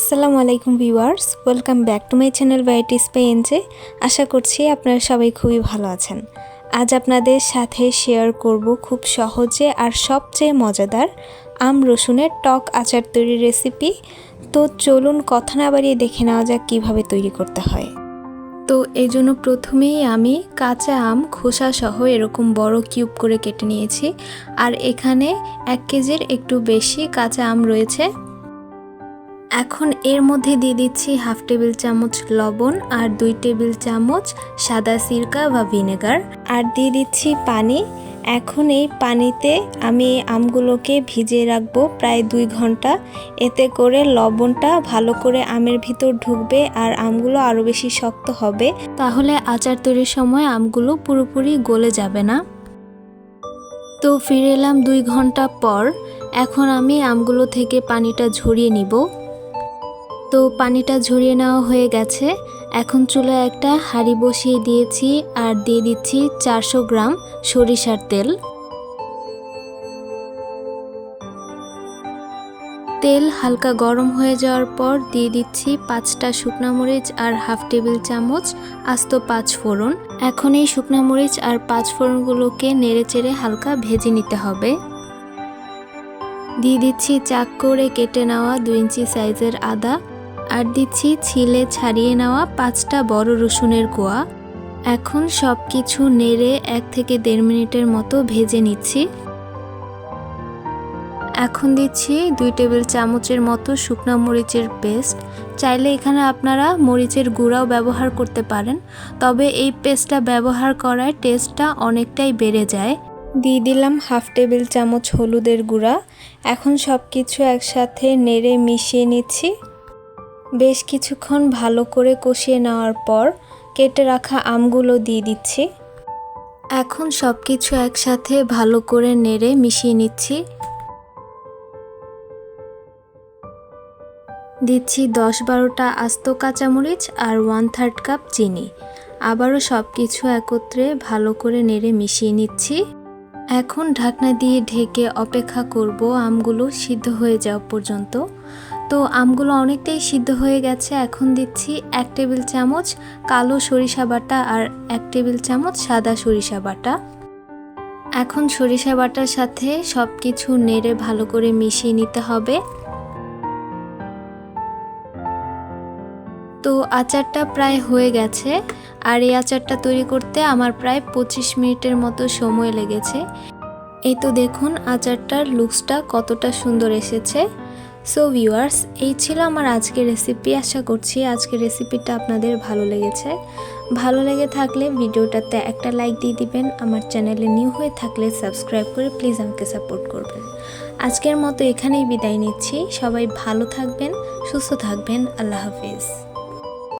আসসালামু আলাইকুম viewers, welcome back to my channel varieties পেয়েন্সে আশা করছি আপনারা সবাই খুবই ভালো আছেন। আজ আপনাদের সাথে শেয়ার করব খুব সহজে আর সবচেয়ে মজাদার আম রসুনের টক আচার তৈরির রেসিপি তো চলুন কথা না বাড়িয়ে দেখে নেওয়া যাক কীভাবে তৈরি করতে হয়। তো এই জন্য প্রথমেই আমি কাঁচা আম, খোসা সহ এরকম বড় কিউব করে কেটে নিয়েছি। আর এখানে এক কেজির একটু বেশি কাঁচা আম রয়েছে। এখন এর মধ্যে দিয়ে দিচ্ছি হাফ টেবিল চামচ লবণ আর দুই টেবিল চামচ সাদা সিরকা বা ভিনেগার। আর দিয়ে দিচ্ছি পানি। এখন এই পানিতে আমি আমগুলোকে ভিজিয়ে রাখব প্রায় দুই ঘণ্টা। এতে করে লবণটা ভালো করে আমের ভিতর ঢুকবে আর আমগুলো আরও বেশি শক্ত হবে। তাহলে আচার তৈরির সময় আমগুলো পুরোপুরি গলে যাবে না। তো ফিরে এলাম দুই ঘণ্টা পর। এখন আমি আমগুলো থেকে পানিটা ঝরিয়ে নিব। তো পানিটা ঝরিয়ে নেওয়া হয়ে গেছে। এখন চুলায় একটা হাঁড়ি বসিয়ে দিয়েছি আর দিয়ে দিচ্ছি চারশো গ্রাম সরিষার তেল। তেল হালকা গরম হয়ে যাওয়ার পর দিয়ে দিচ্ছি পাঁচটা শুকনা মরিচ আর হাফ টেবিল চামচ আস্ত পাঁচ ফোড়ন। এখন এই শুকনা মরিচ আর পাঁচ ফোড়নগুলোকে নেড়ে চেড়ে হালকা ভেজে নিতে হবে। দিয়ে দিচ্ছি চাক করে কেটে নেওয়া দুই ইঞ্চি সাইজের আদা। আর দিচ্ছি ছিলে ছাড়িয়ে নেওয়া পাঁচটা বড় রসুনের কোয়া। এখন সব কিছু নেড়ে এক থেকে দেড় মিনিটের মতো ভেজে নিচ্ছি। এখন দিচ্ছি দুই টেবিল চামচের মতো শুকনো মরিচের পেস্ট। চাইলে এখানে আপনারা মরিচের গুঁড়াও ব্যবহার করতে পারেন, তবে এই পেস্টটা ব্যবহার করায় টেস্টটা অনেকটাই বেড়ে যায়। দিয়ে দিলাম হাফ টেবিল চামচ হলুদের গুঁড়া। এখন সব কিছু একসাথে নেড়ে মিশিয়ে নিচ্ছি। বেশ কিছুক্ষণ ভালো করে কষিয়ে নেওয়ার পর কেটে রাখা আমগুলো দিয়ে দিচ্ছি। এখন সব কিছু একসাথে ভালো করে নেড়ে মিশিয়ে নিচ্ছি। দিচ্ছি দশ বারোটা আস্ত কাঁচামরিচ আর ওয়ান থার্ড কাপ চিনি। আবারও সব কিছু একত্রে ভালো করে নেড়ে মিশিয়ে নিচ্ছি। এখন ঢাকনা দিয়ে ঢেকে অপেক্ষা করব আমগুলো সিদ্ধ হয়ে যাওয়া পর্যন্ত। তো আমগুলো অনেকটাই সিদ্ধ হয়ে গেছে। এখন দিচ্ছি এক টেবিল চামচ কালো সরিষা বাটা আর এক টেবিল চামচ সাদা সরিষা বাটা। এখন সরিষা বাটার সাথে সব কিছু নেড়ে ভালো করে মিশিয়ে নিতে হবে। তো আচারটা প্রায় হয়ে গেছে। আর এই আচারটা তৈরি করতে আমার প্রায় পঁচিশ মিনিটের মতো সময় লেগেছে। এই তো দেখুন আচারটার লুকসটা কতটা সুন্দর এসেছে। সো ভিউয়ার্স এই ছিল আমার আজকের রেসিপি আশা করছি আজকের রেসিপিটা আপনাদের ভালো লেগেছে। ভালো লেগে থাকলে ভিডিওটাতে একটা লাইক দিয়ে দিবেন। আমার চ্যানেলে নিউ হয়ে থাকলে সাবস্ক্রাইব করে প্লিজ আমাকে সাপোর্ট করবেন। আজকের মতো এখানেই বিদায় নিচ্ছি। সবাই ভালো থাকবেন, সুস্থ থাকবেন। আল্লাহ হাফিজ।